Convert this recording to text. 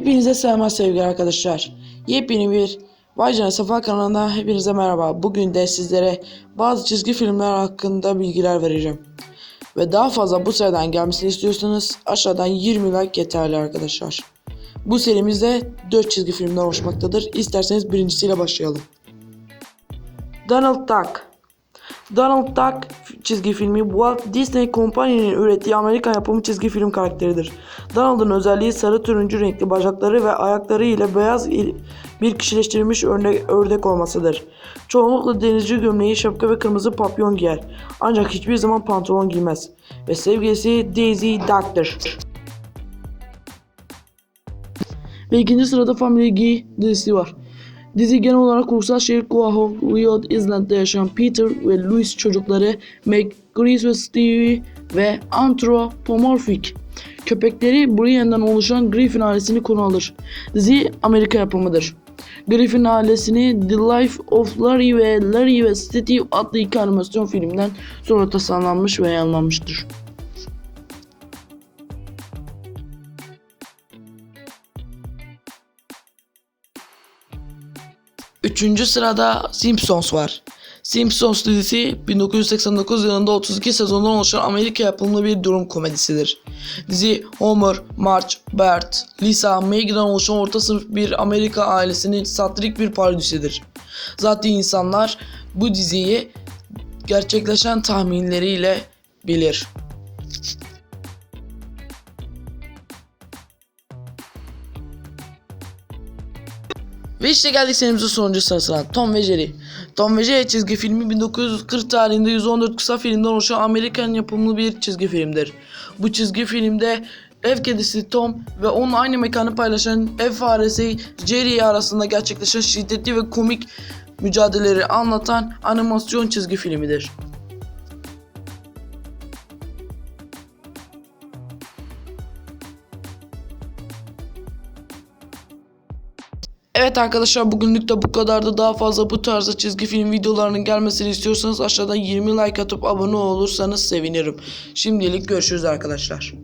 Hepinize selamlar sevgili arkadaşlar. Yepyeni bir Vay Canına Safa kanalına hepinize merhaba. Bugün de sizlere bazı çizgi filmler hakkında bilgiler vereceğim. Ve daha fazla bu seriden gelmesini istiyorsanız aşağıdan 20 like yeterli arkadaşlar. Bu serimizde 4 çizgi filmden oluşmaktadır. İsterseniz birincisiyle başlayalım. Donald Duck Donald Duck çizgi filmi Walt Disney Company'nin ürettiği Amerikan yapımı çizgi film karakteridir. Donald'ın özelliği sarı turuncu renkli bacakları ve ayakları ile beyaz bir kişileştirilmiş örnek, ördek olmasıdır. Çoğunlukla denizci gömleği, şapka ve kırmızı papyon giyer. Ancak hiçbir zaman pantolon giymez. Ve sevgilisi Daisy Duck'tır. Ve ikinci sırada Family Guy dizisi var. Dizi genel olarak kurumsal şehir Quahog Island'da yaşayan Peter ve Louis çocukları Meg, Grace ve Stevie ve anthropomorphic köpekleri Brienne'den oluşan Griffin ailesini konu alır. Dizi Amerika yapımıdır. Griffin ailesini The Life of Larry ve Larry ve Steve adlı iki animasyon filmden sonra tasarlanmış ve yayınlanmıştır. Üçüncü sırada Simpsons var. Simpsons dizisi 1989 yılında 32 sezondan oluşan Amerika yapımlı bir durum komedisidir. Dizi Homer, Marge, Bert, Lisa, Maggie'den oluşan orta sınıf bir Amerika ailesinin satirik bir parodisidir. Zaten insanlar bu diziyi gerçekleşen tahminleriyle bilir. Ve işte geldik serimizin sonuncu sırasına. Tom ve Jerry. Tom ve Jerry çizgi filmi 1940 tarihinde 114 kısa filmden oluşan Amerikan yapımlı bir çizgi filmdir. Bu çizgi filmde ev kedisi Tom ve onun aynı mekanı paylaşan ev faresi Jerry arasında gerçekleşen şiddetli ve komik mücadeleleri anlatan animasyon çizgi filmidir. Evet arkadaşlar bugünlük de bu kadardı. Daha fazla bu tarzda çizgi film videolarının gelmesini istiyorsanız aşağıdan 20 like atıp abone olursanız sevinirim. Şimdilik görüşürüz arkadaşlar.